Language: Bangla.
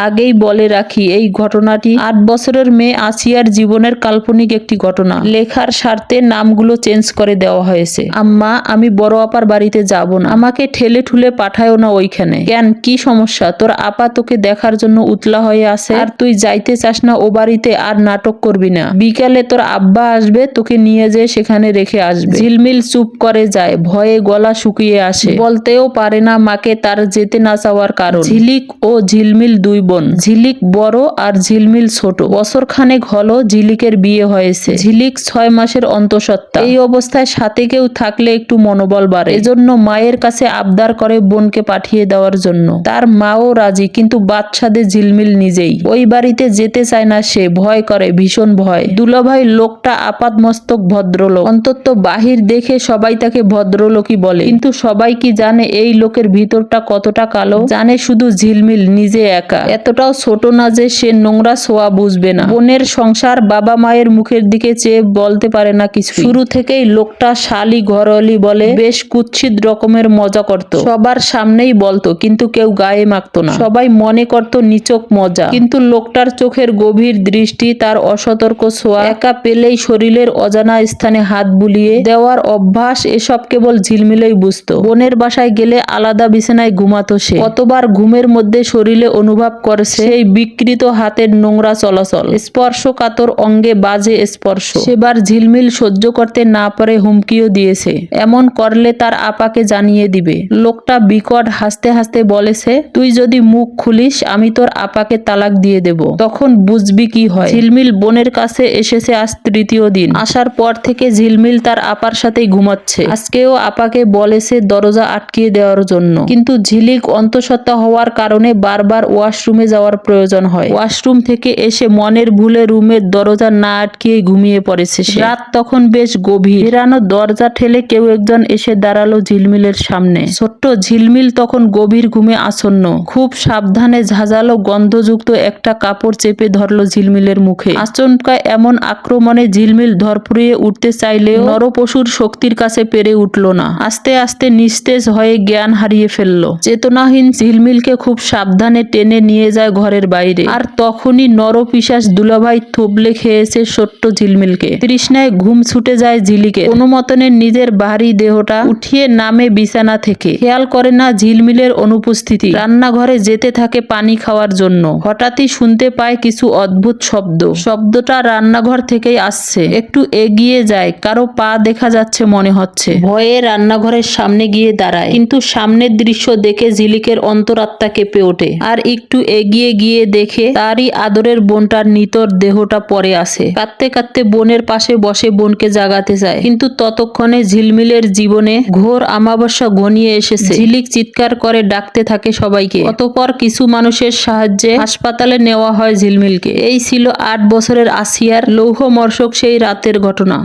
আগেই বলে রাখি, এই ঘটনাটি আট বছরের মেয়ে আসিয়ার জীবনের কাল্পনিক একটি ঘটনা। লেখার স্বার্থে নামগুলো চেঞ্জ করে দেওয়া হয়েছে। আম্মা, আমি বড় আপার বাড়িতে যাব না। আমাকে ঠেলে ঠুলে পাঠায়ও না ওইখানে। কেন? কি সমস্যা? তোর আপা তোকে দেখার জন্য উতলা হয়ে আছে। আর তুই যাইতে চাস না, ও বাড়িতে আর নাটক করবি না। বিকালে তোর আব্বা আসবে, তোকে নিয়ে যেয়ে সেখানে রেখে আসবে। ঝিলমিল চুপ করে যায়, ভয়ে গলা শুকিয়ে আসে। বলতেও পারে না মাকে তার যেতে না চাওয়ার কারণ। ঝিলিক ও ঝিলমিল দুই বোন। ঝিলিক বড় আর ঝিলমিল ছোট। বছর খানেক হলো ঝিলিকের বিয়ে হয়েছে। ঝিলিক ছয় মাসের অন্তঃসত্ত্বা। এই অবস্থায় সাথে কেউ থাকলে একটু মনোবল বাড়ে। এজন্য মায়ের কাছে আবদার করে বোনকে পাঠিয়ে দেওয়ার জন্য। তার মাও রাজি, কিন্তু বাচ্চাদের ঝিলমিল নিজেই। ওই বাড়িতে যেতে চায় না সে, ভয় করে, ভীষণ ভয়। দুলাভাই লোকটা আপাত মস্তক ভদ্রলোক। অন্তত বাহির দেখে সবাই তাকে ভদ্রলোকই বলে। কিন্তু সবাই কি জানে এই লোকের ভিতরটা কতটা কালো? জানে শুধু ঝিলমিল, নিজে একা। এতটাও ছোট না যে সে নোংরা ছোঁয়া বুঝবে না। বোনের সংসার বাবা মায়ের মুখের দিকে চেয়ে বলতে পারে না কিছু শুরু থেকেই লোকটা শালি ঘরলি বলে বেশ কুৎসিত রকমের মজা করত। সবার সামনেই বলতো, কিন্তু কেউ গায়ে মাখতো না। সবাই মনে করত নিচক মজা। কিন্তু লোকটার চোখের গভীর দৃষ্টি, তার অসতর্ক ছোঁয়া, একা পেলেই শরীরের অজানা স্থানে হাত বুলিয়ে দেওয়ার অভ্যাস, এসব কেবল ঝিলমিলেই বুঝতো। বোনের বাসায় গেলে আলাদা বিছানায় ঘুমাতো সে। কতবার ঘুমের মধ্যে শরীরে অনুভব করেছে। সেই বিকৃত হাতের নোংরা চলাচল। স্পর্শ কাতর অঙ্গে বাজে স্পর্শ। সেবার ঝিলমিল সহ্য করতে না পারে হুমকিও দিয়েছে। এমন করলে তার আপাকে জানিয়ে দিবে। লোকটা বিকট হাসতে হাসতে বলেছে, তুই যদি মুখ খুলিস, আমি তোর আপাকে তালাক দিয়ে দেব। তখন বুঝবি কি হয়। ঝিলমিল বোনের কাছে এসেছে আজ তৃতীয় দিন। আসার পর থেকে ঝিলমিল তার আপার সাথেই ঘুমাচ্ছে। আজকেও আপাকে বলেছে দরজা আটকিয়ে দেওয়ার জন্য। কিন্তু ঝিলিক অন্তঃসত্ত্বা হওয়ার কারণে বারবার ওয়াশরুমে যাওয়ার প্রয়োজন হয়। ওয়াশরুম থেকে এসে মনের ভুলে রুমের দরজা না আটকিয়ে ঘুমিয়ে পড়েছে রাত তখন বেশ গভীর। ফেরানো দরজা ঠেলে কেউ একজন এসে দাঁড়াল ঝিলমিলের সামনে। ছোট্ট ঝিলমিল তখন গভীর ঘুমে আসন্ন। খুব সাবধানে ঝাঁঝালো গন্ধযুক্ত একটা কাপড় চেপে ধরলো ঝিলমিলের মুখে। আচমকা এমন আক্রমণে ঝিলমিল ধরপুরিয়ে উঠতে চাইলেও নরপশুর শক্তির কাছে পেরে উঠল না। আস্তে আস্তে নিস্তেজ হয়ে জ্ঞান হারিয়ে ফেলল। চেতনাহীন ঝিলমিলকে খুব সাবধানে টেনে নিয়ে যায় ঘরের বাইরে। আর তখনই নরপিশাস দুলাভাই থবলে খেয়েছে ছোট্ট ঝিলমিলকে। তৃষ্ণায় ঘুম ছুটে যায় ঝিলিকে কোনো মতনে নিজের ভারী দেহটা উঠিয়ে নামে বিছানা থেকে। খেয়াল করে না ঝিলমিলের অনুপস্থিতি। রান্নাঘরে যেতে থাকে পানি খাওয়ার জন্য। হঠাৎই শুনতে পায় কিছু অদ্ভুত শব্দ। শব্দটা রান্নাঘর থেকেই আসছে। একটু এগিয়ে যায়। কারও পা দেখা যাচ্ছে মনে হচ্ছে। ভয়ে রান্নাঘরের সামনে গিয়ে দাঁড়ায়। কিন্তু সামনের দৃশ্য দেখে ঝিলিকের অন্তরাত্মা কেঁপে ওঠে। আর একটু এগিয়ে গিয়ে দেখে তারই আদরের বোনটার নিতর দেহটা পরে আসে কাঁদতে কাঁদতে বোনের পাশে বসে বোনকে জাগাতে যায়। কিন্তু ততক্ষণে ঝিলমিলের জীবনে ঘোর আমাবস্যা ঘনিয়ে এসেছে। ঝিলিক চিৎকার করে ডাকতে থাকে সবাইকে। অতপর কিছু মানুষের সাহায্যে হাসপাতালে নেওয়া হয় ঝিলমিলকে। এই ছিল আট বছরের আসিয়ার লৌহ মর্ষক সেই রাতের ঘটনা।